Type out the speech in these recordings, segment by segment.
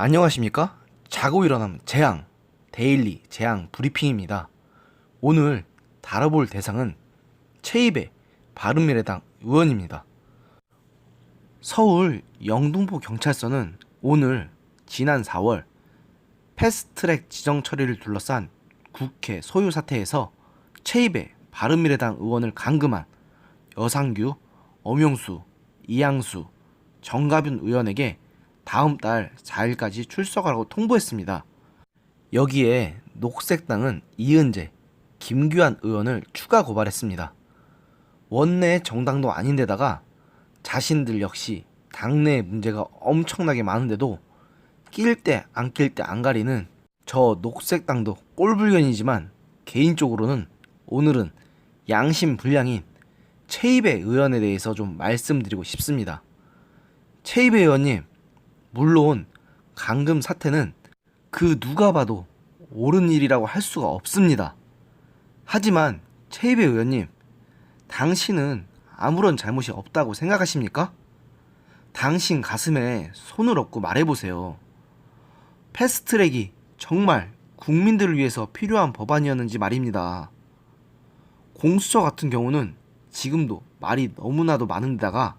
안녕하십니까? 자고 일어나면 재앙, 데일리 재앙 브리핑입니다. 오늘 다뤄볼 대상은 최입의 바른미래당 의원입니다. 서울 영등포 경찰서는 오늘 지난 4월 패스트트랙 지정 처리를 둘러싼 국회 소유 사태에서 최입의 바른미래당 의원을 감금한 여상규, 엄용수, 이양수, 정가빈 의원에게 다음 달 4일까지 출석하라고 통보했습니다. 여기에 녹색당은 이은재, 김규환 의원을 추가 고발했습니다. 원내 정당도 아닌데다가 자신들 역시 당내 문제가 엄청나게 많은데도 낄 때 안 낄 때 안 가리는 저 녹색당도 꼴불견이지만 개인적으로는 오늘은 양심 불량인 최입의 의원에 대해서 좀 말씀드리고 싶습니다. 최입의 의원님, 물론 감금 사태는 그 누가 봐도 옳은 일이라고 할 수가 없습니다. 하지만 최입의 의원님, 당신은 아무런 잘못이 없다고 생각하십니까? 당신 가슴에 손을 얹고 말해보세요. 패스트트랙이 정말 국민들을 위해서 필요한 법안이었는지 말입니다. 공수처 같은 경우는 지금도 말이 너무나도 많은데다가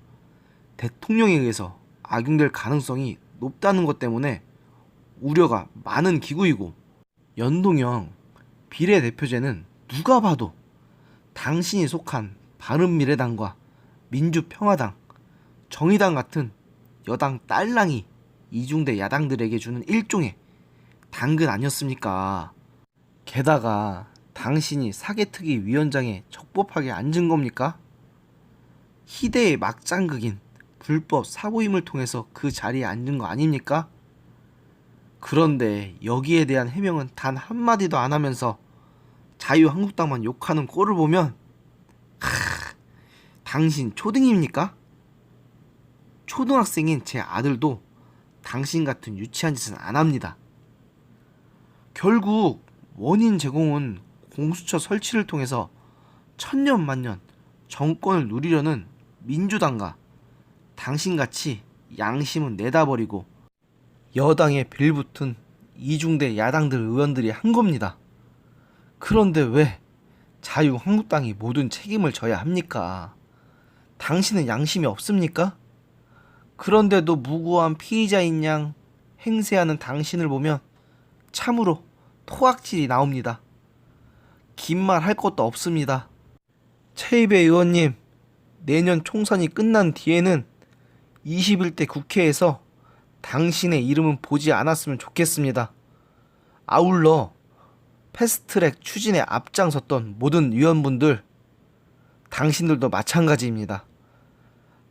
대통령에 의해서 악용될 가능성이 높다는 것 때문에 우려가 많은 기구이고 연동형 비례대표제는 누가 봐도 당신이 속한 바른미래당과 민주평화당, 정의당 같은 여당 딸랑이 이중대 야당들에게 주는 일종의 당근 아니었습니까? 게다가 당신이 사개특위 위원장에 적법하게 앉은 겁니까? 희대의 막장극인 불법 사보임을 통해서 그 자리에 앉은 거 아닙니까? 그런데 여기에 대한 해명은 단 한마디도 안 하면서 자유한국당만 욕하는 꼴을 보면 하, 당신 초등입니까? 초등학생인 제 아들도 당신 같은 유치한 짓은 안 합니다. 결국 원인 제공은 공수처 설치를 통해서 천년만년 정권을 누리려는 민주당과 당신같이 양심은 내다버리고 여당에 빌붙은 이중대 야당들 의원들이 한 겁니다. 그런데 왜 자유한국당이 모든 책임을 져야 합니까? 당신은 양심이 없습니까? 그런데도 무고한 피의자인 양 행세하는 당신을 보면 참으로 토악질이 나옵니다. 긴 말 할 것도 없습니다. 최입의 의원님, 내년 총선이 끝난 뒤에는 21대 국회에서 당신의 이름은 보지 않았으면 좋겠습니다. 아울러 패스트트랙 추진에 앞장섰던 모든 위원분들, 당신들도 마찬가지입니다.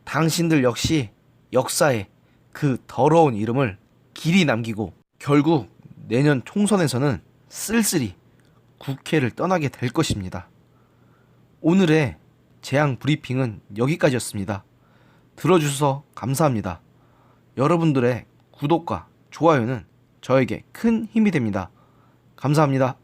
당신들 역시 역사에 그 더러운 이름을 길이 남기고 결국 내년 총선에서는 쓸쓸히 국회를 떠나게 될 것입니다. 오늘의 재앙 브리핑은 여기까지였습니다. 들어주셔서 감사합니다. 여러분들의 구독과 좋아요는 저에게 큰 힘이 됩니다. 감사합니다.